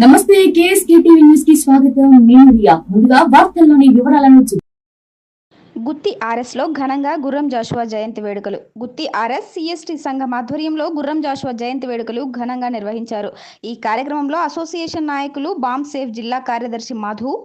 నమస్తే KSK TV న్యూస్కి స్వాగతం. నేను రియా. ముందుగా వార్తల్లోని వివరాలను చూ- గుత్తి ఆర్ఎస్లో ఘనంగా గుర్రం జాషువా జయంతి వేడుకలు. గుత్తి ఆర్ఎస్ సిఎస్టి సంఘం ఆధ్వర్యంలో గుర్రం జాషువా జయంతి వేడుకలు ఘనంగా నిర్వహించారు. ఈ కార్యక్రమంలో అసోసియేషన్ నాయకులు బాంబ్ సేఫ్ జిల్లా కార్యదర్శి మధు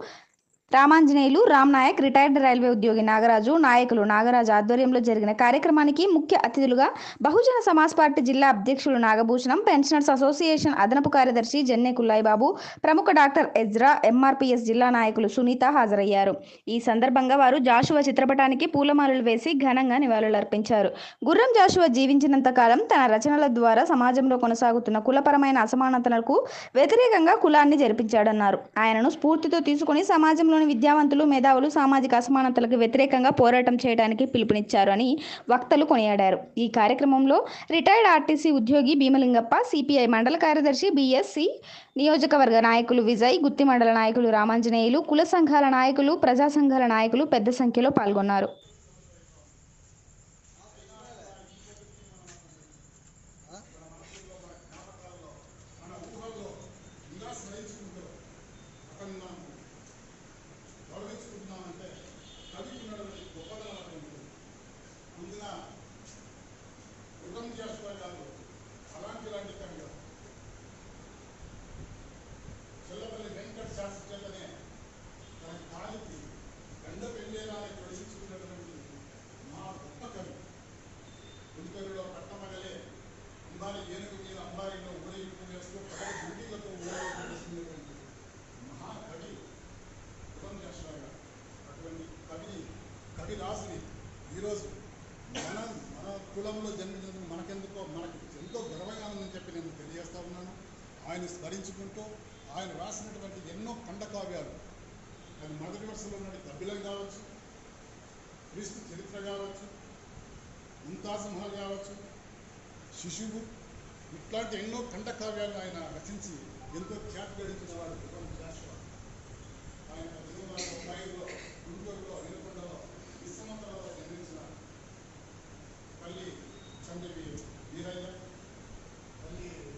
రామాంజనేయులు రామ్ నాయక్ రిటైర్డ్ రైల్వే ఉద్యోగి నాగరాజు నాయకులు నాగరాజు ఆధ్వర్యంలో జరిగిన కార్యక్రమానికి ముఖ్య అతిథులుగా బహుజన సమాజ్ పార్టీ జిల్లా అధ్యక్షులు నాగభూషణం పెన్షనర్స్ అసోసియేషన్ అదనపు కార్యదర్శి జన్నె కుల్లాయి బాబు ప్రముఖ డాక్టర్ ఎజ్రా ఎంఆర్పిఎస్ జిల్లా నాయకులు సునీత హాజరయ్యారు. ఈ సందర్భంగా వారు జాషువా చిత్రపటానికి పూలమాలలు వేసి ఘనంగా నివాళులర్పించారు. గుర్రం జాషువా జీవించినంత కాలం తన రచనల ద్వారా సమాజంలో కొనసాగుతున్న కులపరమైన అసమానతలకు వ్యతిరేకంగా కులాన్ని జరిపించాడన్నారు. ఆయనను స్ఫూర్తితో తీసుకుని సమాజంలోని విద్యావంతులు మేధావులు సామాజిక అసమానతలకు వ్యతిరేకంగా పోరాటం చేయడానికి పిలుపునిచ్చారు అని వక్తలు కొనియాడారు. ఈ కార్యక్రమంలో రిటైర్డ్ ఆర్టీసీ ఉద్యోగి భీమలింగప్ప సిపిఐ మండల కార్యదర్శి బిఎస్సి నియోజకవర్గ నాయకులు విజయ్ గుత్తి మండల నాయకులు రామాంజనేయులు కుల సంఘాల నాయకులు ప్రజా సంఘాల నాయకులు పెద్ద సంఖ్యలో పాల్గొన్నారు. ముందుగా గుర్రం జాషువా కాదు. అలాంటి లాంటి కనుక కాదు. చెల్లపల్లి వెంకట శాస్త్రి చేతనే తన కాలికి గండ పెళ్ళేలాన్ని ప్రదర్శించుకున్నటువంటి మా గొప్ప కవి. గుంటూరులో పట్టమగలే అంబారి ఏనుగు మీద అంబారిలో ఊరేగింపు చేస్తూ పగల గుండీలతో ఊరేగింపు వేస్తున్నటువంటి మహాకవి గుర్రం చేస్తున్నారు అటువంటి కవిని కవి రాసుని ఈరోజు మన మన కులంలో జన్మించినందుకు మనకెందుకో మనకు ఎంతో గర్వంగా ఉందని చెప్పి నేను తెలియజేస్తా ఉన్నాను. ఆయన స్మరించుకుంటూ ఆయన రాసినటువంటి ఎన్నో ఖండకావ్యాలు ఆయన మొదటి వరుసలో ఉన్న కపిలం కావచ్చు క్రీస్తు చరిత్ర కావచ్చు ముంతాజ్ కావచ్చు శిశువు ఇట్లాంటి ఎన్నో ఖండకావ్యాలు ఆయన రచించి ఎంతో ఖ్యాతి గడించిన 빨리 장대비 일하냐? 빨리